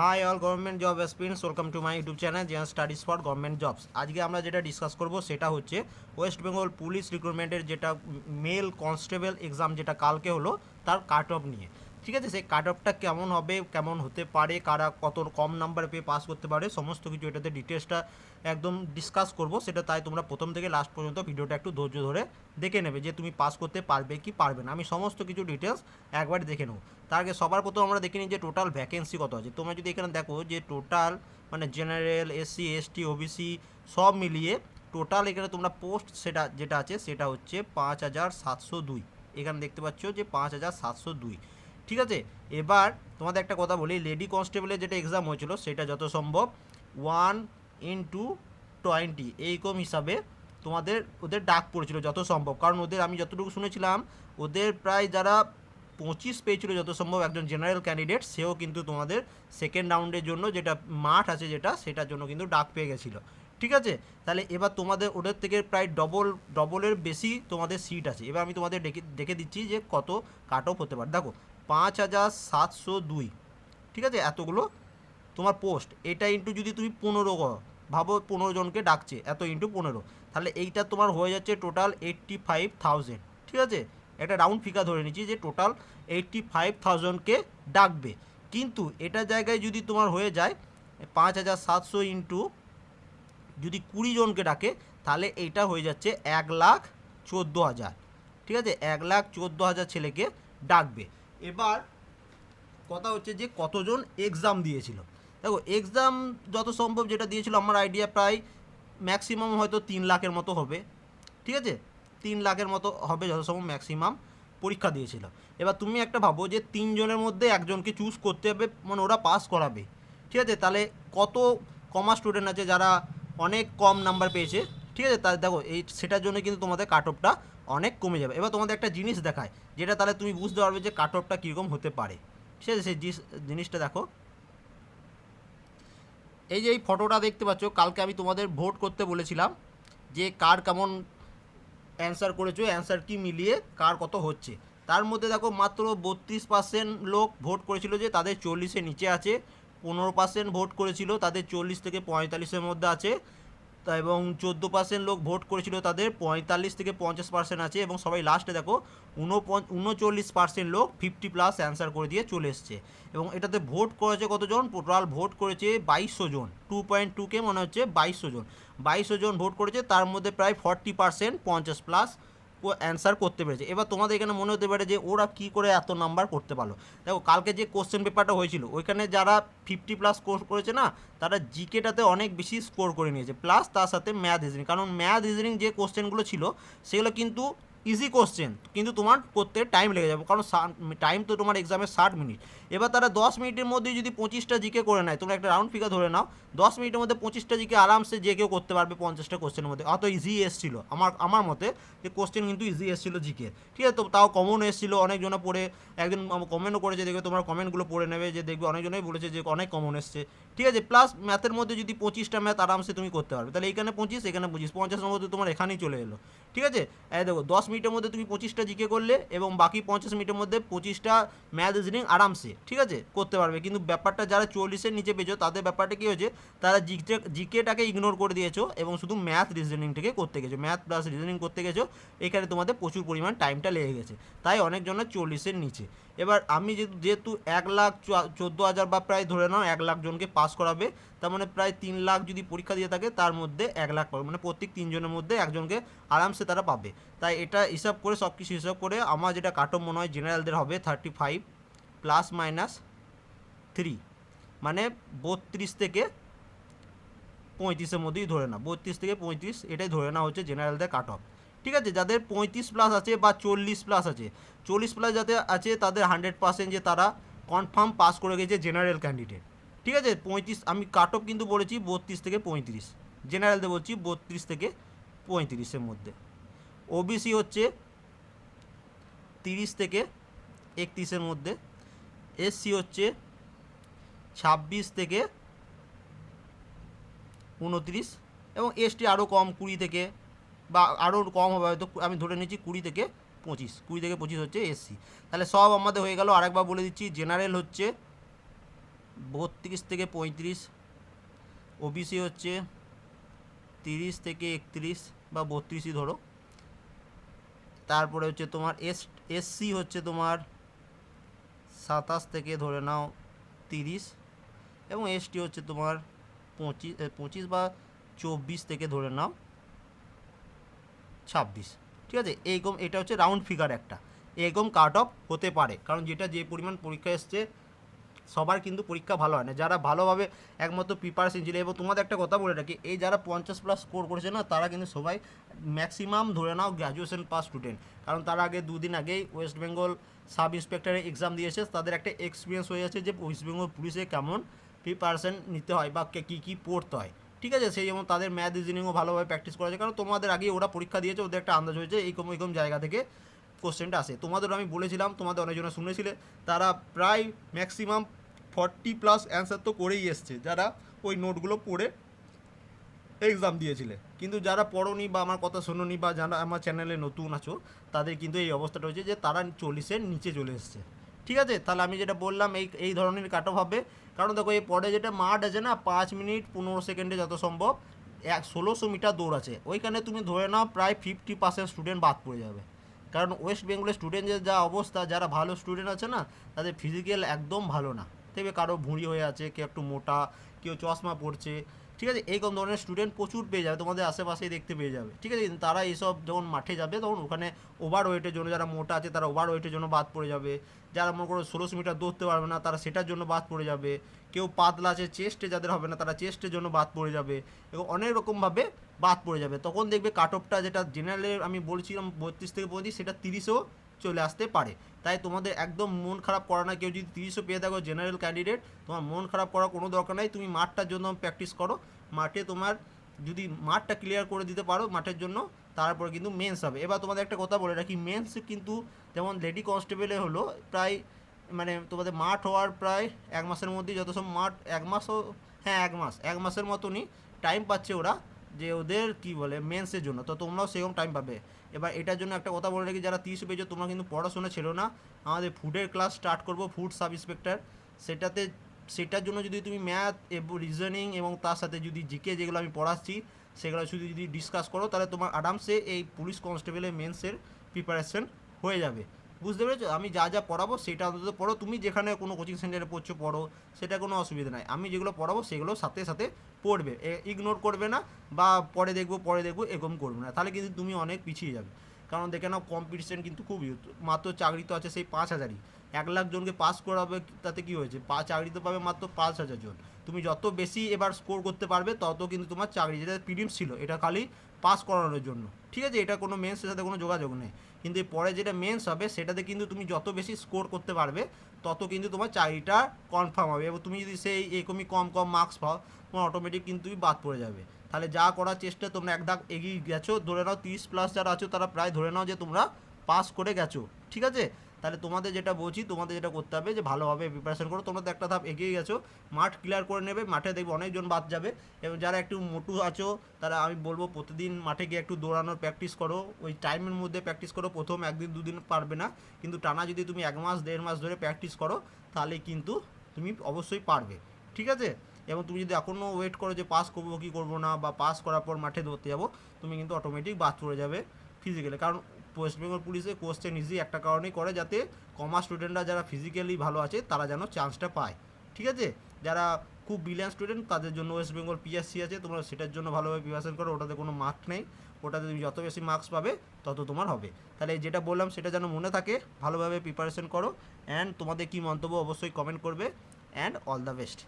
Hi all government job experience welcome to my YouTube channel Zen Studies for government jobs আজকে আমরা যেটা discuss করব সেটা হচ্ছে ওয়েস্ট বেঙ্গল পুলিশ রিক্রুটমেন্টের যেটা মেল কনস্টেবল এক্সাম যেটা কালকে হলো, তার কাট অফ নিয়ে। ঠিক আছে? সেই কাট অফটা কেমন হবে, কেমন হতে পারে, কারা কত কম নাম্বার পেয়ে পাস করতে পারে, সমস্ত কিছু এটাতে ডিটেলসটা একদম ডিসকাস করব। সেটা তাই তোমরা প্রথম থেকে লাস্ট পর্যন্ত ভিডিওটা একটু ধৈর্য ধরে দেখে নেবে যে তুমি পাস করতে পারবে কি পারবে না। আমি সমস্ত কিছু ডিটেলস একবার দেখে নেব। তার আগে সবার প্রথম আমরা দেখে নিই যে টোটাল ভ্যাকেন্সি কত আছে। তোমরা যদি এখানে দেখো যে টোটাল মানে জেনারেল এসসি এসটি ওবিসি সব মিলিয়ে টোটাল এখানে তোমরা পোস্ট সেটা যেটা আছে, সেটা হচ্ছে পাঁচ হাজার সাতশো দুই। এখানে দেখতে পাচ্ছ যে পাঁচ হাজার সাতশো দুই। ঠিক আছে? এবার তোমাদের একটা কথা বলি, লেডি কনস্টেবলের যেটা এক্সাম হয়েছিল সেটা যত সম্ভব ওয়ান ইন্টু টোয়েন্টি এইরকম হিসাবে তোমাদের ওদের ডাক পড়েছিল যত সম্ভব কারণ ওদের আমি যতটুকু শুনেছিলাম, ওদের প্রায় যারা পঁচিশ পেয়েছিল যত সম্ভব একজন জেনারেল ক্যান্ডিডেট সেও কিন্তু তোমাদের সেকেন্ড রাউন্ডের জন্য যেটা মাঠ আছে যেটা, সেটার জন্য কিন্তু ডাক পেয়ে গেছিল। ঠিক আছে? তাহলে এবার তোমাদের ওদের থেকে প্রায় ডবল ডবলের বেশি তোমাদের সিট আছে। এবার আমি তোমাদের ডেকে দেখে দিচ্ছি যে কত কাট অফ হতে পারে। দেখো পাঁচ হাজার সাতশো দুই। ঠিক আছে? এতগুলো তোমার পোস্ট এটা ইন্টু যদি তুমি পনেরো করো, ভাবো পনেরো জনকে ডাকছে, এত ইন্টু পনেরো। তাহলে এইটা তোমার হয়ে যাচ্ছে টোটাল এইট্টি ফাইভ থাউজেন্ড ঠিক আছে? একটা রাউন্ড ফিগার ধরে নিচ্ছি যে টোটাল এইট্টি ফাইভ থাউজেন্ডকে ডাকবে। কিন্তু এটা জায়গায় যদি তোমার হয়ে যায় পাঁচ হাজার সাতশো ইন্টু যদি কুড়ি জনকে ডাকে, তাহলে এইটা হয়ে যাচ্ছে এক লাখ চোদ্দ হাজার। ঠিক আছে? এক লাখ চোদ্দ হাজার ছেলেকে ডাকবে। এবার কথা হচ্ছে যে কতজন এক্সাম দিয়েছিল। দেখো এক্সাম যত সম্ভব যেটা দিয়েছিল, আমার আইডিয়া প্রায় ম্যাক্সিমাম হয়তো তিন লাখের মতো হবে। ঠিক আছে? তিন লাখের মতো হবে যত সম্ভব ম্যাক্সিমাম পরীক্ষা দিয়েছিল। এবার তুমি একটা ভাবো যে তিনজনের মধ্যে একজনকে চুজ করতে হবে মানে ওরা পাস করাবে। ঠিক আছে? তাহলে কত কমা স্টুডেন্ট আছে যারা অনেক কম নাম্বার পেয়েছে? ঠিক আছে? তাহলে দেখো, এই সেটার জন্য কিন্তু তোমাদের কাট অফটা অনেক কমে যাবে। এবার তোমাদের একটা জিনিস দেখায় যেটা তাহলে তুমি বুঝতে পারবে যে কাট অফটা কীরকম হতে পারে। ঠিক আছে? সেই জিনিসটা দেখো। এই যে এই ফটোটা দেখতে পাচ্ছ, কালকে আমি তোমাদের ভোট করতে বলেছিলাম যে কার কেমন অ্যান্সার করেছ অ্যান্সার কি মিলিয়ে কার কত হচ্ছে। তার মধ্যে দেখো, মাত্র বত্রিশ পার্সেন্ট লোক ভোট করেছিল যে তাদের চল্লিশের নিচে আছে, পনেরো পার্সেন্ট ভোট করেছিল, তাদের চল্লিশ থেকে পঁয়তাল্লিশের মধ্যে আছে। তা এবং চোদ্দ পার্সেন্ট লোক ভোট করেছিল, তাদের পঁয়তাল্লিশ থেকে পঞ্চাশ পার্সেন্ট আছে এবং সবাই লাস্টে দেখো উনচল্লিশ পার্সেন্ট লোক ফিফটি প্লাস অ্যান্সার করে দিয়ে চলে এসছে। এবং এটাতে ভোট করেছে কতজন? টোটাল ভোট করেছে বাইশশো জন। টু পয়েন্ট টুকে মনে হচ্ছে বাইশশো জন। বাইশশো জন ভোট করেছে, তার মধ্যে প্রায় ফর্টি পার্সেন্ট পঞ্চাশ প্লাস অ্যান্সার করতে পেরেছে। এবার তোমাদের এখানে মনে হতে পারে যে ওরা কি করে এত নাম্বার করতে পারল। দেখো, কালকে যে কোশ্চেন পেপারটা হয়েছিল, ওইখানে যারা ফিফটি প্লাস স্কোর করেছে না, তারা জিকেটাতে অনেক বেশি স্কোর করে নিয়েছে। প্লাস তার সাথে ম্যাথ রিজনিং কারণ ম্যাথ রিজনিং যে কোশ্চেনগুলো ছিল, সেগুলো কিন্তু ইজি কোশ্চেন কিন্তু তোমার করতে টাইম লেগে যাবে, কারণ টাইম তো তোমার এক্সামে ষাট মিনিট এবার তারা দশ মিনিটের মধ্যে যদি পঁচিশটা জিকে করে নেয়, তোমরা একটা রাউন্ড ফিগার ধরে নাও, দশ মিনিটের মধ্যে পঁচিশটা জিকে আরামসে যে কেউ করতে পারবে পঞ্চাশটা কোশ্চেনের মধ্যে। অত ইজি এসছিল, আমার আমার মতে যে কোশ্চেন কিন্তু ইজি এসছিল জিকে ঠিক আছে, তো তাও কমন এসছিল অনেকজনে পড়ে একদিন কমেন্টও করেছে, দেখবে তোমার কমেন্টগুলো পড়ে নেবে, যে দেখবে অনেকজনেই বলেছে যে অনেক কমন এসছে। ঠিক আছে প্লাস ম্যাথের মধ্যে যদি পঁচিশটা ম্যাথ আরামসে তুমি করতে পারবে, তাহলে এখানে পঁচিশ এখানে পঁচিশ পঞ্চাশের মধ্যে তোমার এখানেই চলে এলো। ঠিক আছে দেখো, দশ মিনিটের মধ্যে তুমি পঁচিশটা জিকে করলে এবং বাকি পঞ্চাশ মিনিটের মধ্যে পঁচিশটা ম্যাথ রিজনিং আরামসে, ঠিক আছে? করতে পারবে। কিন্তু ব্যাপারটা যারা চল্লিশের নিচে পেয়েছ, তাদের ব্যাপারটা কী হয়েছে? তারা জিকে, জিকেটাকে ইগনোর করে দিয়েছ এবং শুধু ম্যাথ রিজনিংটাকে করতে গেছো। ম্যাথ প্লাস রিজনিং করতে গেছো, এখানে তোমাদের প্রচুর পরিমাণ টাইমটা লেগে গেছে। তাই অনেকজনের চল্লিশের নিচে। এবার আমি যেহেতু যেহেতু এক লাখ চোদ্দ হাজার বা প্রায় ধরে নাও এক লাখ জনকে পাস করাবে, তার মানে প্রায় তিন লাখ যদি পরীক্ষা দিয়ে থাকে, তার মধ্যে এক লাখ পাবে। মানে প্রত্যেক তিনজনের মধ্যে একজনকে আরামসে তারা পাবে। তাই এটা হিসাব করে সব কিছু হিসাব করে আমার যেটা কাটম মনে হয় জেনারেলদের হবে thirty five plus minus three মানে বত্রিশ থেকে পঁয়ত্রিশের মধ্যেই ধরে না বত্রিশ থেকে পঁয়ত্রিশ এটাই ধরে না হচ্ছে জেনারেলদের কাট অফ ঠিক আছে? যাদের পঁয়ত্রিশ প্লাস আছে বা চল্লিশ প্লাস আছে, চল্লিশ প্লাস যাতে আছে তাদের হান্ড্রেড পার্সেন্ট যে তারা কনফার্ম পাস করে গেছে জেনারেল ক্যান্ডিডেট ঠিক আছে? পঁয়ত্রিশ, আমি কাট অফ কিন্তু বলেছি বত্রিশ থেকে পঁয়ত্রিশ। জেনারেলদের বলছি বত্রিশ থেকে পঁয়ত্রিশের মধ্যে। ওবিসি হচ্ছে তিরিশ থেকে একত্রিশের মধ্যে, এসসি হচ্ছে ছাব্বিশ থেকে উনত্রিশ এবং এসটি আরও কম কুড়ি থেকে বা আরও কম হবে, হয়তো আমি ধরে নিচ্ছি কুড়ি থেকে পঁচিশ, কুড়ি থেকে পঁচিশ হচ্ছে এসসি। তাহলে সব আমাদের হয়ে গেল, আরেকবার বলে দিচ্ছি, জেনারেল হচ্ছে বত্রিশ থেকে পঁয়ত্রিশ, ওবিসি হচ্ছে তিরিশ থেকে একত্রিশ বা বত্রিশই ধরো। তারপরে হচ্ছে তোমার এস, এসসি হচ্ছে তোমার সাতাশ থেকে ধরে নাও তিরিশ এবং এসটি হচ্ছে তোমার পঁচিশ পঁচিশ বা চব্বিশ থেকে ধরে নাও ছাব্বিশ। ঠিক আছে? এইরকম এটা হচ্ছে রাউন্ড ফিগার একটা। এরকম কাট অফ হতে পারে। কারণ যেটা যে পরিমাণ পরীক্ষা এসছে সবার কিন্তু পরীক্ষা ভালো হয় না। যারা ভালোভাবে একমাত্র প্রিপারেশন ছিল এবং তোমাদের একটা কথা বলে রাখি, এই যারা পঞ্চাশ প্লাস স্কোর করেছে না, তারা কিন্তু সবাই ম্যাক্সিমাম ধরে নাও গ্র্যাজুয়েশন পাস স্টুডেন্ট কারণ তারা আগে দুদিন আগেই ওয়েস্ট বেঙ্গল সাব ইন্সপেক্টরের এক্সাম দিয়েছে। তাদের একটা এক্সপিরিয়েন্স হয়ে যাচ্ছে যে ওয়েস্ট বেঙ্গল পুলিশে কেমন প্রিপারেশন নিতে হয় বা কে- কী পড়তে হয়। ঠিক আছে? সেই যেমন তাদের ম্যাথ রিজনিংও ভালোভাবে প্র্যাকটিস করা যায়। কারণ তোমাদের আগে ওরা পরীক্ষা দিয়েছে, ওদের একটা আন্দাজ হয়েছে, এইরকম এইরকম জায়গা থেকে কোশ্চেনটা আসে তোমাদের আমি বলেছিলাম, তোমাদের অনেকজনে শুনেছিলে, তারা প্রায় ম্যাক্সিমাম ফর্টি প্লাস অ্যান্সার তো করেই এসছে, যারা ওই নোটগুলো পড়ে এক্সাম দিয়েছিলে। কিন্তু যারা পড়োনি বা আমার কথা শোনোনি বা যারা আমার চ্যানেলে নতুন আছো, তাদের কিন্তু এই অবস্থাটা হয়েছে যে তারা চল্লিশের নিচে চলে এসছে। ঠিক আছে? তাহলে আমি যেটা বললাম, এই এই ধরনের কাট অফ হবে। কারণ দেখো, এই পরে যেটা মাঠ আছে না, পাঁচ মিনিট পনেরো সেকেন্ডে যত সম্ভব, এক, ষোলোশো মিটার দৌড় আছে। ওইখানে তুমি ধরে নাও, প্রায় ফিফটি পার্সেন্ট স্টুডেন্ট বাদ পড়ে যাবে। কারণ ওয়েস্ট বেঙ্গলের স্টুডেন্টদের যা অবস্থা, যারা ভালো স্টুডেন্ট আছে না, তাদের ফিজিক্যাল একদম ভালো না। দেখবে কারও ভুঁড়ি হয়ে আছে, কেউ একটু মোটা, কেউ চশমা পড়ছে ঠিক আছে? এইরকম ধরনের স্টুডেন্ট প্রচুর পেয়ে যাবে, তোমাদের আশেপাশেই দেখতে পেয়ে যাবে। ঠিক আছে? কিন্তু তারা এইসব যখন মাঠে যাবে, তখন ওখানে ওভার ওয়েটের জন্য যারা মোটা আছে, তারা ওভার ওয়েটের জন্য বাদ পড়ে যাবে। যারা মনে করো ষোলোশো মিটার দৌড়তে পারবে না, তারা সেটার জন্য বাদ পড়ে যাবে। কেউ পাতলা আছে চেস্টে যাদের হবে না, তারা চেস্টের জন্য বাদ পড়ে যাবে। এবং অনেক রকমভাবে বাদ পড়ে যাবে। তখন দেখবে কাট অফটা যেটা জেনারেলে আমি বলছিলাম বত্রিশ থেকে পঁয়ত্রিশ, সেটা তিরিশেও চলে আসতে পারে। তাই তোমাদের একদম মন খারাপ করা না কেউ যদি তিরিশও পেয়ে থাকো জেনারেল ক্যান্ডিডেট তোমার মন খারাপ করার কোনো দরকার নাই। তুমি মাঠটার জন্য প্র্যাকটিস করো। মাঠে তোমার যদি মাঠটা ক্লিয়ার করে দিতে পারো মাঠের জন্য, তারপর কিন্তু মেন্স হবে। এবার তোমাদের একটা কথা বলে রাখি মেন্স কিন্তু যেমন লেডি কনস্টেবলে হলো, প্রায় মানে তোমাদের মাঠ হওয়ার প্রায় এক মাসের মধ্যে যত সব মাঠ, এক মাসও হ্যাঁ এক মাস, এক মাসের মতনই টাইম পাচ্ছে ওরা। যে ওদের কি বলে মেন্সের জন্য। তো তোমরাও সেরকম টাইম পাবে। এবার এটার জন্য একটা কথা বলে রাখি, যারা তিরিশ পেয়েছ, তোমরা কিন্তু পড়াশোনা ছিল না। আমাদের ফুডের ক্লাস স্টার্ট করব ফুড সাব ইন্সপেক্টর সেটাতে, সেটার জন্য যদি তুমি ম্যাথ এবং রিজনিং এবং তার সাথে যদি জিকে যেগুলো আমি পড়াচ্ছি, সেগুলো শুধু যদি ডিসকাস করো, তাহলে তোমার আরামসে এই পুলিশ কনস্টেবলের মেন্সের প্রিপারেশন হয়ে যাবে। বুঝতে পেরেছ? আমি যা যা পড়াবো সেটা অন্তত পড়ো। তুমি যেখানে কোনো কোচিং সেন্টারে পড়ছো, পড়ো। সেটা কোনো অসুবিধা নাই। আমি যেগুলো পড়াবো সেগুলো সাথে সাথে পড়বে। ইগনোর করবে না বা পরে দেখব পরে দেখব, এরকম করবে না। তাহলে কিন্তু তুমি অনেক পিছিয়ে যাবে। কারণ দেখে নাও কম্পিটিশন কিন্তু খুবই মাত্র চাকরি তো আছে সেই পাঁচ হাজারই। এক লাখ জনকে পাস করাবে, তাতে কি হয়েছে? পা চাকরি তো পাবে মাত্র পাঁচ হাজার জন। তুমি যত বেশি এবার স্কোর করতে পারবে, তত কিন্তু তোমার চাকরি, যেটা প্রিলিমস ছিল, এটা খালি পাস করানোর জন্য। ঠিক আছে? এটা কোনো মেন্সের সাথে কোনো যোগাযোগ নেই। কিন্তু পরে যেটা মেন্স হবে, সেটাতে কিন্তু তুমি যত বেশি স্কোর করতে পারবে, তত কিন্তু তোমার চাকরিটা কনফার্ম হবে। এবং তুমি যদি সেই এরকমই কম কম মার্কস পাও, তোমার অটোমেটিক কিন্তু বাদ পড়ে যাবে। তাহলে যা করার চেষ্টা, তোমরা এক ধাপ এগিয়ে গেছো, ধরে নাও তিরিশ প্লাস যারা আছো, তারা প্রায় ধরে নাও যে তোমরা পাস করে গেছো, ঠিক আছে? তাহলে তোমাদের যেটা বলছি, তোমাদের যেটা করতে হবে যে ভালোভাবে প্রিপারেশন করো, তোমরা তো একটা ধাপ এগিয়ে গেছো, মাঠ ক্লিয়ার করে নেবে, মাঠে দেখবে অনেকজন বাদ যাবে, এবং যারা একটু মোটু আছো, তারা আমি বলব প্রতিদিন মাঠে গিয়ে একটু দৌড়ানোর প্র্যাকটিস করো, ওই টাইমের মধ্যে প্র্যাকটিস করো, প্রথম একদিন দুদিন পারবে না, কিন্তু টানা যদি তুমি এক মাস, দেড় মাস ধরে প্র্যাকটিস করো, তাহলে কিন্তু তুমি অবশ্যই পারবে, ঠিক আছে? এবং তুমি যদি এখনও ওয়েট করো যে পাস করব কি করব না বা পাস করার পর মাঠে ধরতে যাব, তুমি কিন্তু অটোমেটিক বাদ পড়ে যাবে ফিজিক্যালি কারণ ওয়েস্ট বেঙ্গল পুলিশে কোশ্চেন ইজি একটা কারণেই করে যাতে কমার্স স্টুডেন্টরা যারা ফিজিক্যালি ভালো আছে, তারা যেন চান্সটা পায়। ঠিক আছে? যারা খুব ব্রিলিয়ান্ট স্টুডেন্ট তাদের জন্য ওয়েস্ট বেঙ্গল পিএসসি আছে, তোমরা সেটার জন্য ভালোভাবে প্রিপারেশন করো, ওটাতে কোনো মার্ক নেই। ওটাতে তুমি যত বেশি মার্কস পাবে, তত তোমার হবে। তাহলে যেটা বললাম, সেটা যেন মনে থাকে, ভালোভাবে প্রিপারেশন করো। অ্যান্ড তোমাদের কী মন্তব্য অবশ্যই কমেন্ট করবে। And all the best